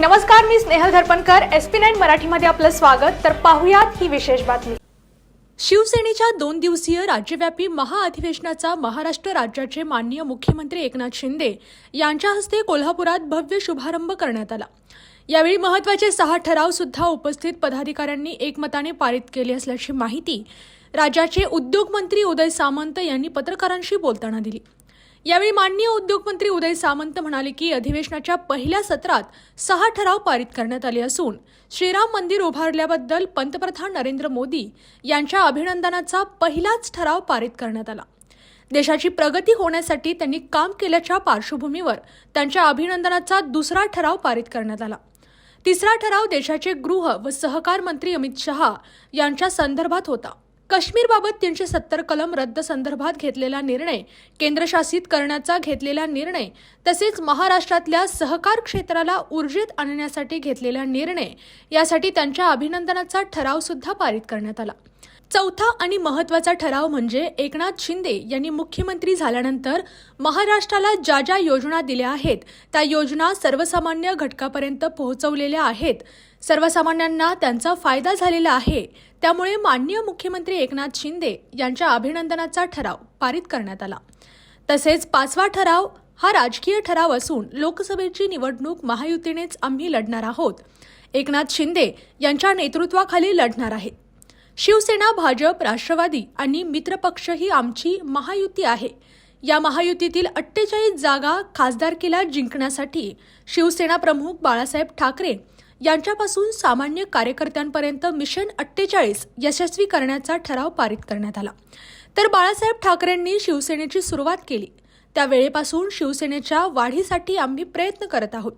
नमस्कार मी Snehal Dharpankar. S P nine मराठीमध्ये आपलं स्वागत. तर पाहुयात ही विशेष बातमी. शिवसेनेच्या दोन दिवसीय राज्यव्यापी महाअधिवेशनाचा महाराष्ट्र राज्याचे माननीय मुख्यमंत्री एकनाथ शिंदे यांच्या हस्ते कोल्हापुरात भव्य शुभारंभ करण्यात आला. यावेळी महत्त्वाचे सहा ठराव सुद्धा उपस्थित पदाधिकाऱ्यांनी एकमताने पारित केले असल्याची माहिती राज्याचे उद्योगमंत्री उदय सामंत यांनी पत्रकारांशी बोलताना दिली. यावेळी माननीय उद्योगमंत्री उदय सामंत म्हणाले की अधिवेशनाच्या पहिल्या सत्रात सहा ठराव पारित करण्यात आले असून श्रीराम मंदिर उभारल्याबद्दल पंतप्रधान नरेंद्र मोदी यांच्या अभिनंदनाचा पहिलाच ठराव पारित करण्यात आला. देशाची प्रगती होण्यासाठी त्यांनी काम केल्याच्या पार्श्वभूमीवर त्यांच्या अभिनंदनाचा दुसरा ठराव पारित करण्यात आला. तिसरा ठराव देशाचे गृह व सहकार मंत्री अमित शहा यांच्या संदर्भात होता. काश्मीरबाबत तीनशे सत्तर कलम रद्द संदर्भात घेतलेला निर्णय केंद्रशासित करण्याचा घेतलेला निर्णय तसेच महाराष्ट्रातल्या सहकार क्षेत्राला ऊर्जित आणण्यासाठी घेतलेला निर्णय यासाठी त्यांच्या अभिनंदनाचा ठराव सुद्धा पारित करण्यात आला. चौथा आणि महत्त्वाचा ठराव म्हणजे एकनाथ शिंदे यांनी मुख्यमंत्री झाल्यानंतर महाराष्ट्राला ज्या ज्या योजना दिल्या आहेत त्या योजना सर्वसामान्य घटकापर्यंत पोहोचवलेल्या आहेत. सर्वसामान्यांना त्यांचा फायदा झालेला आहे. त्यामुळे माननीय मुख्यमंत्री एकनाथ शिंदे यांच्या अभिनंदनाचा ठराव पारित करण्यात आला. तसेच पाचवा ठराव हा राजकीय ठराव असून लोकसभेची निवडणूक महायुतीनेच आम्ही लढणार आहोत. एकनाथ शिंदे यांच्या नेतृत्वाखाली लढणार आहे शिवसेना भाजप राष्ट्रवादी आणि मित्रपक्ष ही आमची महायुती आहे. या महायुतीतील अठ्ठेचाळीस जागा खासदारकीला जिंकण्यासाठी शिवसेना प्रमुख बाळासाहेब ठाकरे यांच्यापासून सामान्य कार्यकर्त्यांपर्यंत मिशन अठ्ठेचाळीस यशस्वी करण्याचा ठराव पारित करण्यात आला. तर बाळासाहेब ठाकरेंनी शिवसेनेची सुरुवात केली. त्यावेळेपासून शिवसेनेच्या वाढीसाठी आम्ही प्रयत्न करत आहोत.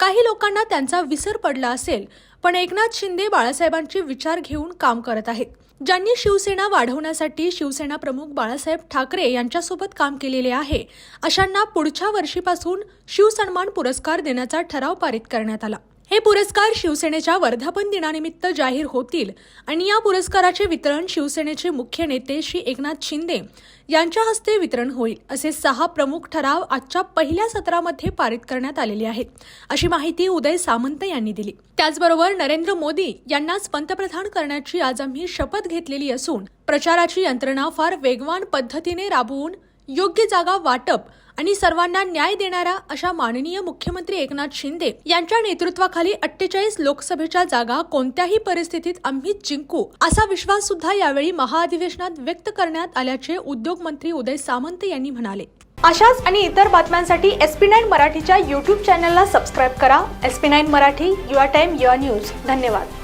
काही लोकांना त्यांचा विसर पडला असेल पण एकनाथ शिंदे बाळासाहेबांचे विचार घेऊन काम करत आहेत. ज्यांनी शिवसेना वाढवण्यासाठी शिवसेना प्रमुख बाळासाहेब ठाकरे यांच्यासोबत काम केलेले आहे अशांना पुढच्या वर्षीपासून शिवसन्मान पुरस्कार देण्याचा ठराव पारित करण्यात आला. हे पुरस्कार शिवसेनेच्या वर्धापन दिनानिमित्त जाहीर होतील आणि या पुरस्काराचे वितरण शिवसेनेचे मुख्य नेते श्री एकनाथ शिंदे यांच्या हस्ते वितरण होईल असे सहा प्रमुख ठराव आजच्या पहिल्या सत्रामध्ये पारित करण्यात आलेले आहेत अशी माहिती उदय सामंत यांनी दिली. त्याचबरोबर नरेंद्र मोदी यांनाच पंतप्रधान करण्याची आज आम्ही शपथ घेतलेली असून प्रचाराची यंत्रणा फार वेगवान पद्धतीने राबवून योग्य जागा वाटप आणि सर्वांना न्याय देणारा अशा माननीय मुख्यमंत्री एकनाथ शिंदे यांच्या नेतृत्वाखाली अठ्ठेचाळीस लोकसभेच्या जागा कोणत्याही परिस्थितीत आम्ही जिंकू असा विश्वास सुद्धा यावेळी महाअधिवेशनात व्यक्त करण्यात आल्याचे उद्योगमंत्री उदय सामंत यांनी म्हणाले. अशाच आणि इतर बातम्यांसाठी एस पी नाईन मराठीच्या युट्यूब चॅनलला सबस्क्राईब करा. S P nine Marathi your time your news. धन्यवाद.